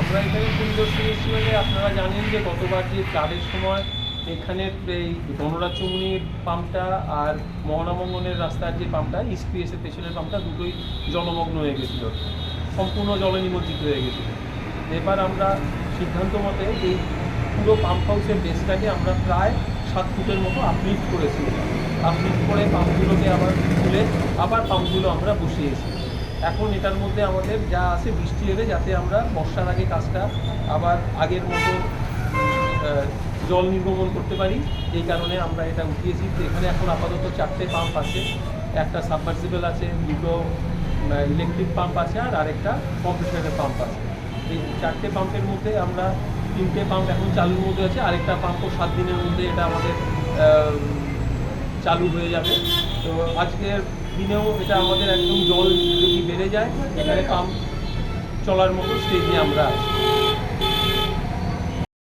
আমরা এখানে পরিদর্শন এসেছি মানে আপনারা জানেন যে গতবার যে ফ্লাডের সময় এখানের এই গণরাজ্যমণির পাম্পটা আর মহানামঙ্গনের রাস্তার যে পাম্পটা ইস্ট পিএসের পেছনের পাম্পটা দুটোই জলমগ্ন হয়ে গেছিল। সম্পূর্ণ জলে নিমজ্জিত হয়ে গেছিল। এবার আমরা সিদ্ধান্ত মতে এই পুরো পাম্প হাউসের বেসটাকে আমরা প্রায় সাত ফুটের মতো আপলিফ্ট করেছি। আপলিফ্ট করে পাম্পগুলোকে আবার তুলে আবার পাম্পগুলো আমরা বসিয়েছি। এখন এটার মধ্যে আমাদের যা আছে বৃষ্টি এলে যাতে আমরা বর্ষার আগে কাজটা আবার আগের মতো জল নির্গমন করতে পারি, এই কারণে আমরা এটা উঠিয়েছি। এখানে এখন আপাতত চারটে পাম্প আছে, একটা সাবমার্সিবল আছে, দুটো ইলেকট্রিক পাম্প আছে আর আরেকটা কম্প্রেসারের পাম্প আছে। এই চারটে পাম্পের মধ্যে আমরা তিনটে পাম্প এখন চালুর মধ্যে আছে, আরেকটা পাম্পও সাত দিনের মধ্যে এটা আমাদের চালু হয়ে যাবে। তো আজকের দিনেও এটা আমাদের একদম জল যদি বেড়ে যায়। এখানে পাম্প চলার মতো স্টেজে আমরা আছি।